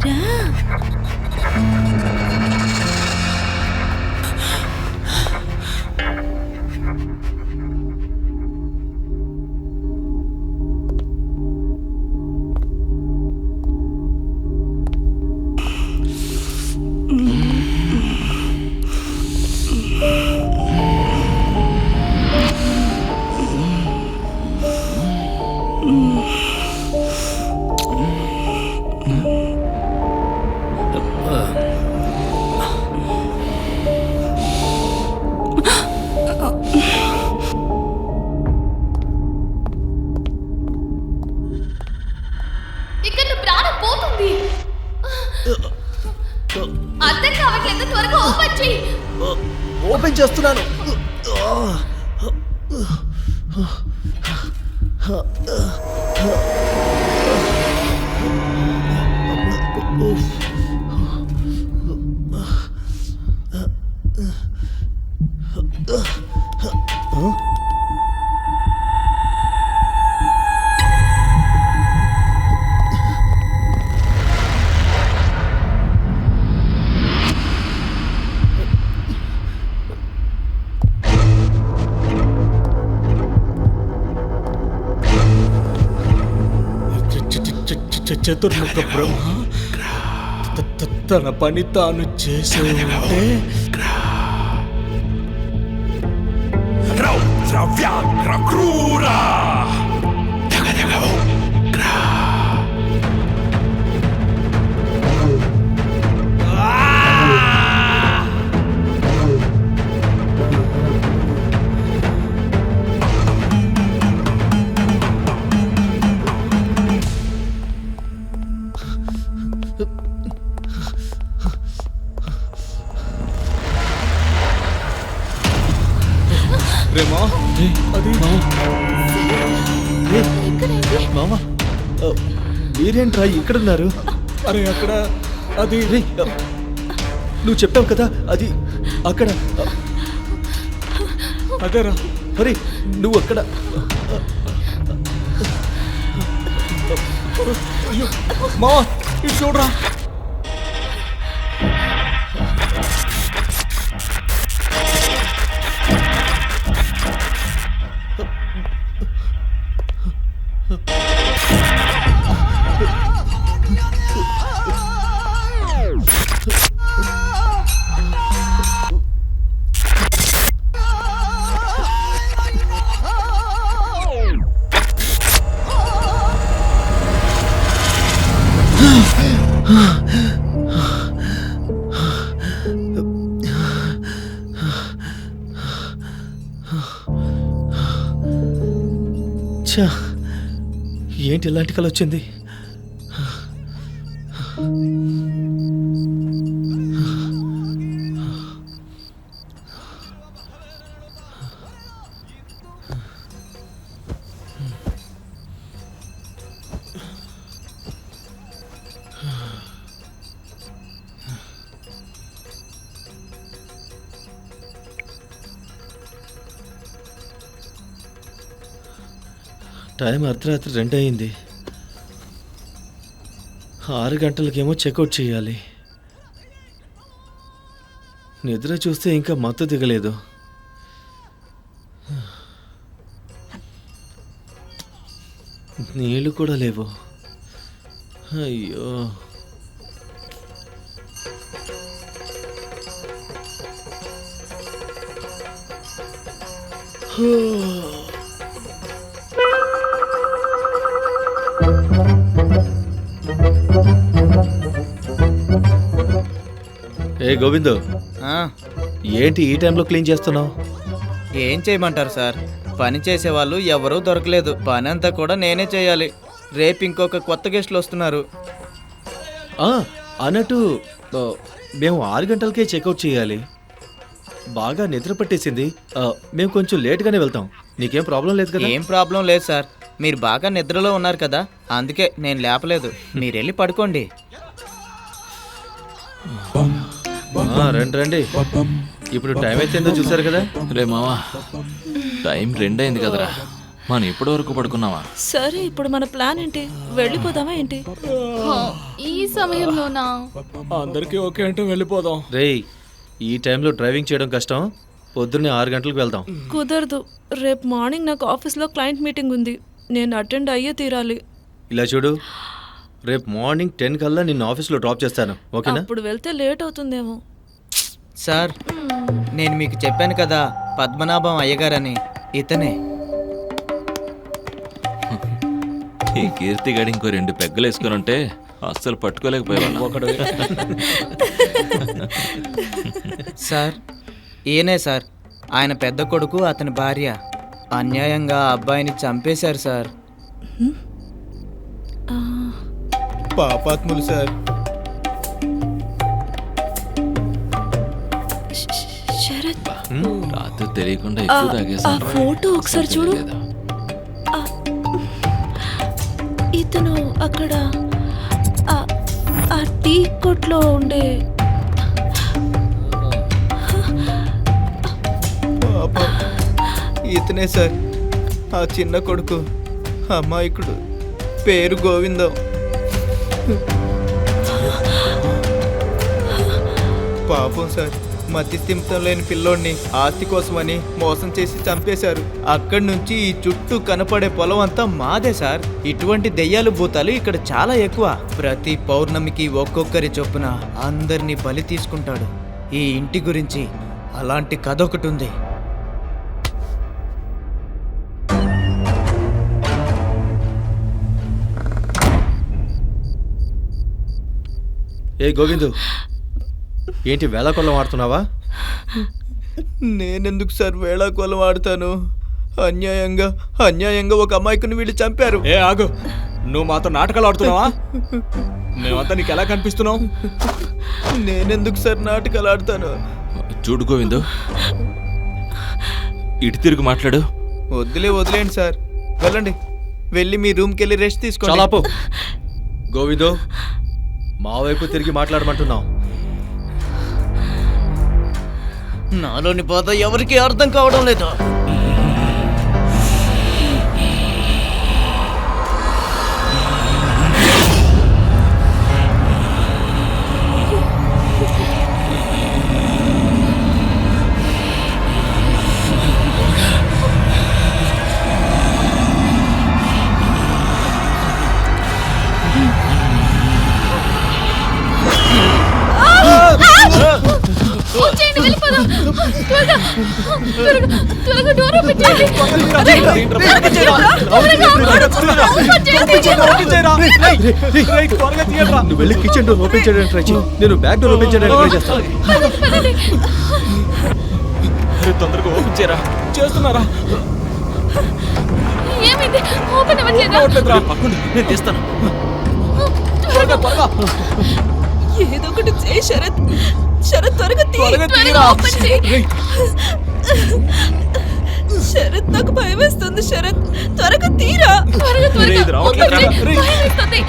రా చేస్తున్నాను. చ- చతుర్ముఖ బ్రహ్మ. తన పని తాను చేసే ఉంటే రౌద్రవ్యాఘ్ర క్రూరా. అది మామ మీరేంట్రా ఇక్కడున్నారు? అరే అక్కడ అది నువ్వు చెప్పావు కదా అది అక్కడ అదేరా. మరి నువ్వు అక్కడ అయ్యో మావా ఇటు చూడరా. ఛా ఏంటి ఇలాంటి కళ వచ్చింది టైం అర్ధరాత్రి రెండు అయింది. ఆరు గంటలకేమో చెక్అవుట్ చేయాలి. నిద్ర చూస్తే ఇంకా మత్తు దిగలేదు. నీళ్ళు కూడా లేవు. అయ్యో. ఏ గోవిందు. ఆ, ఏంటి ఈ టైంలో క్లీన్ చేస్తున్నావు? ఏం చేయమంటారు సార్? పని చేసే వాళ్ళు ఎవరూ దొరకలేదు. పని అంతా కూడా నేనే చేయాలి. రేపు ఇంకొక కొత్త గెస్టులు వస్తున్నారు. ఆ, అన్నట్టు ఆ, మేము ఆరు గంటలకే చెక్అవుట్ చేయాలి. బాగా నిద్ర పట్టేసింది. ఆ, మేము కొంచెం లేట్గానే వెళ్తాం. నీకేం ప్రాబ్లం లేదు కదా? ఏం ప్రాబ్లం లేదు సార్. మీరు బాగా నిద్రలో ఉన్నారు కదా? అందుకే నేను లేపలేదు. మీరు వెళ్ళి పడుకోండి. రండి రండి. ఇప్పుడు టైం అయితే చూసారు కదా? రే మావా టైం రెండైంది కదరా. మనం ఇప్పటి వరకు పడుకున్నావా? సరే ఇప్పుడు మన ప్లాన్ ఏంటి? వెళ్ళిపోదామా ఏంటి? ఈ సమయంలోనా? అందరికీ ఓకే అంటే వెళ్ళిపోదాం. రేయ్ ఈ టైంలో డ్రైవింగ్ చేయడం కష్టం. పొద్దున్నే ఆరు గంటలకు వెళ్దాం. కుదరదు. రేపు మార్నింగ్ నాకు ఆఫీస్లో క్లయింట్ మీటింగ్ ఉంది. నేను అటెండ్ అయ్యే తీరాలి. ఇలా చూడు. రేపు మార్నింగ్ టెన్ కల్లా నిన్ను ఆఫీస్లో డ్రాప్ చేస్తాను. ఓకేనా? అప్పుడు వెళ్తే లేట్ అవుతుందేమో. సార్ నేను మీకు చెప్పాను కదా పద్మనాభం అయ్యగారని. ఇతనే. ఈ కీర్తి గడి ఇంకో రెండు పెగ్గలు వేసుకుని ఉంటే అస్సలు పట్టుకోలేకపోయేవాళ్ళం. ఒకడు సార్ ఈయనే సార్. ఆయన పెద్ద కొడుకు అతని భార్య. అన్యాయంగా ఆ అబ్బాయిని చంపేశారు సార్. పాపాత్ములు సార్. శరత్ రాత్రి తెలియకుండా ఎక్కువ ఆ తాగేసాను ఫోటో ఒకసారి చూడు లేదా? ఆ, ఇతను అక్కడ ఆ ఆ టీ కొట్లో ఉండే పాపం. ఇతనే సార్ ఆ చిన్న కొడుకు అమాయకుడు పేరు గోవిందం పాపం సార్ మతి స్థిమితం లేని పిల్లోడిని ఆస్తి కోసమని మోసం చేసి చంపేశారు. అక్కడి నుంచి ఈ చుట్టూ కనపడే పొలం అంతా మాదే సార్. ఇటువంటి దెయ్యాలు భూతాలు ఇక్కడ చాలా ఎక్కువ. ప్రతి పౌర్ణమికి ఒక్కొక్కరి చొప్పున అందరినీ బలి తీసుకుంటాడు. ఈ ఇంటి గురించి అలాంటి కథ ఒకటి ఉంది. ఏ గోవిందు. ఏంటి వేళకొల్లం ఆడుతున్నావా? నేనెందుకు సార్ వేళాకోలం ఆడతాను? అన్యాయంగా అన్యాయంగా ఒక అమాయకుని వీళ్ళు చంపారు. ఏ ఆగు. నువ్వు మాతో నాటకాలు ఆడుతున్నావా? మేమంతా నీకు ఎలా కనిపిస్తున్నావు నేనెందుకు సార్ నాటకాలు ఆడతాను? చూడు గోవిందు. ఇటు తిరిగి మాట్లాడు. వద్దులే వదిలేండి సార్. వెళ్ళండి. వెళ్ళి మీ రూమ్కి వెళ్ళి రెస్ట్ తీసుకోండి. చాలాపు. గోవిందు మా వైపు తిరిగి మాట్లాడమంటున్నావు నాలోని బాధ ఎవరికి అర్థం కావడం లేదు. త్వరగా త్వరగా త్వరగా డోర్ ఓపెన్ చేయండి. నువ్వు వెళ్ళి కిచెన్ డోర్ ఓపెన్ చేయడానికి ట్రై చేయి నేను బ్యాక్ డోర్ ఓపెన్ చేయడానికి ట్రై చేస్తాను. తొందరగా ఓపెన్ చేయరా? చేస్తున్నారా? ఏమైంది? ఓపెన్ అవ్వట్లేదా? రావట్లేదురా. పక్కుండు. నేను తీస్తాను. త్వరగా త్వరగా. ఏదో ఒకటి చేయి శరత్. శరత్ త్వరగా తీ త్వరగా ఓపెన్ చేయి. శరత్ నాకు భయం వేస్తుంది శరత్. త్వరగా తీరా. త్వరగా త్వరగా. ఓపెన్ చేయి. భయం వేస్తుంది.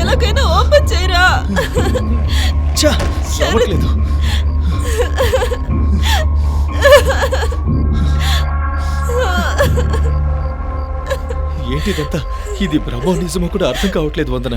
ఎలాగైనా ఓపెన్ చేయరా. ఛా, అవ్వట్లేదు ఏంటి ఇదంతా? ఇది బ్రహ్మ నిజమో కూడా అర్థం కావట్లేదు వందన.